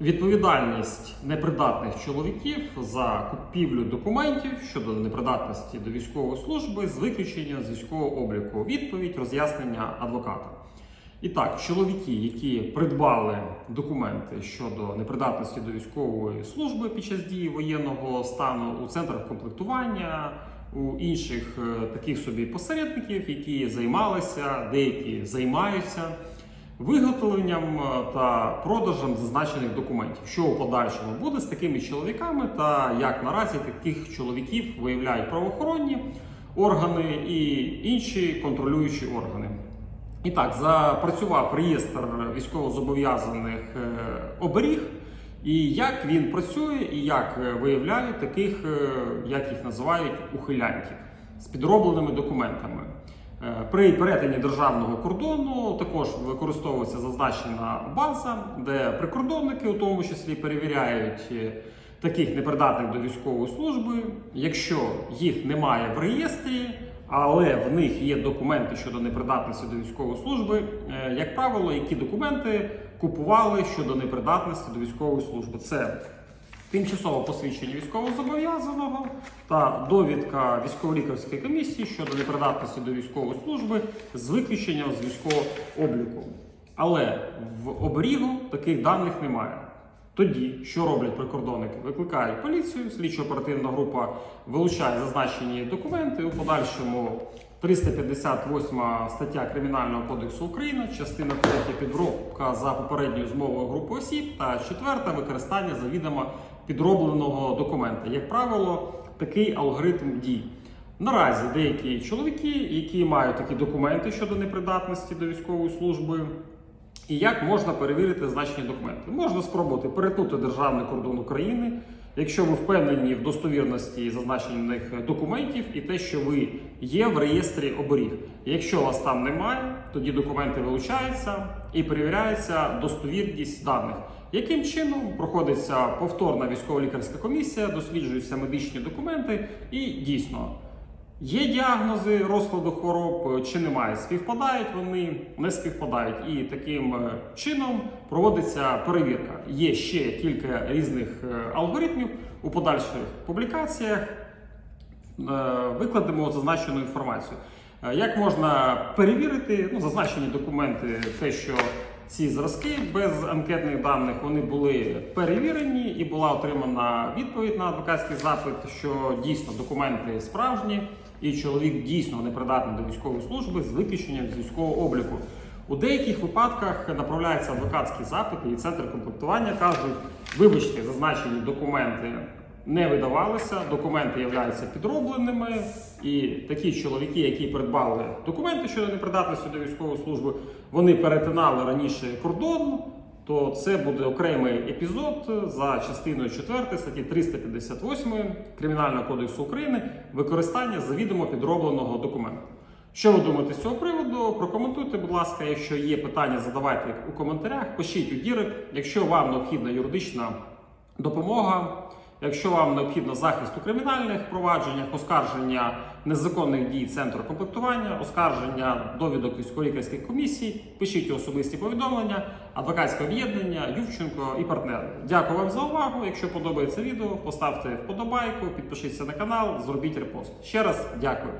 Відповідальність непридатних чоловіків за купівлю документів щодо непридатності до військової служби з виключення з військового обліку. Відповідь роз'яснення адвоката. І так, чоловіки, які придбали документи щодо непридатності до військової служби під час дії воєнного стану у центрах комплектування, у інших е, таких собі посередників, які займалися, деякі займаються виготовленням е, та продажем зазначених документів, що у подальшому буде з такими чоловіками, та як наразі таких чоловіків виявляють правоохоронні органи і інші контролюючі органи. І так, запрацював реєстр військовозобов'язаних е, оберіг, і як він працює, і як е, виявляють таких, як їх називають, ухилянтів з підробленими документами. Е, При перетині державного кордону також використовується зазначена база, де прикордонники, у тому числі, перевіряють е, таких непридатних до військової служби. Якщо їх немає в реєстрі, але в них є документи щодо непридатності до військової служби, е, як правило, які документи купували щодо непридатності до військової служби. Це тимчасове посвідчення військовозобов'язаного та довідка військово-лікарської комісії щодо непридатності до військової служби з виключенням з військового обліку. Але в оберігу таких даних немає. Тоді що роблять прикордонники? Викликають поліцію, слідчо-оперативна група вилучає зазначені документи. У подальшому 358 стаття Кримінального кодексу України, частина 3 підробка за попередньою змовою групи осіб та четверта використання завідомо підробленого документа. Як правило, такий алгоритм дій. Наразі деякі чоловіки, які мають такі документи щодо непридатності до військової служби, і як можна перевірити значні документи? Можна спробувати перетнути державний кордон України, якщо ви впевнені в достовірності зазначених документів і те, що ви є в реєстрі оберіг. Якщо вас там немає, тоді документи вилучаються і перевіряється достовірність даних. Яким чином проходиться повторна військово-лікарська комісія, досліджуються медичні документи, і дійсно Є діагнози розкладу хвороб чи немає? Співпадають вони, не співпадають. І таким е, чином проводиться перевірка. Є ще кілька різних е, алгоритмів у подальших публікаціях. Е, Викладемо зазначену інформацію. Е, Як можна перевірити ну, зазначені документи, те, що ці зразки без анкетних даних вони були перевірені, і була отримана відповідь на адвокатський запит, що дійсно документи справжні, і чоловік дійсно непридатний до військової служби з виключенням з військового обліку. У деяких випадках направляється адвокатський запит, і центр комплектування кажуть: вибачте, зазначені документи не видавалися, документи являються підробленими, і такі чоловіки, які придбали документи щодо непридатності до військової служби, вони перетинали раніше кордон. То це буде окремий епізод за частиною 4 статті 358 Кримінального кодексу України використання завідомо підробленого документу. Що ви думаєте з цього приводу? Прокоментуйте, будь ласка. Якщо є питання, задавайте у коментарях, пишіть у дірект. Якщо вам необхідна юридична допомога, якщо вам необхідно захист у кримінальних провадженнях, оскарження незаконних дій центру комплектування, оскарження довідок військово-лікарських комісій, пишіть особисті повідомлення, адвокатське об'єднання, Ювченко і партнери. Дякую вам за увагу. Якщо подобається відео, поставте вподобайку, підпишіться на канал, зробіть репост. Ще раз дякую.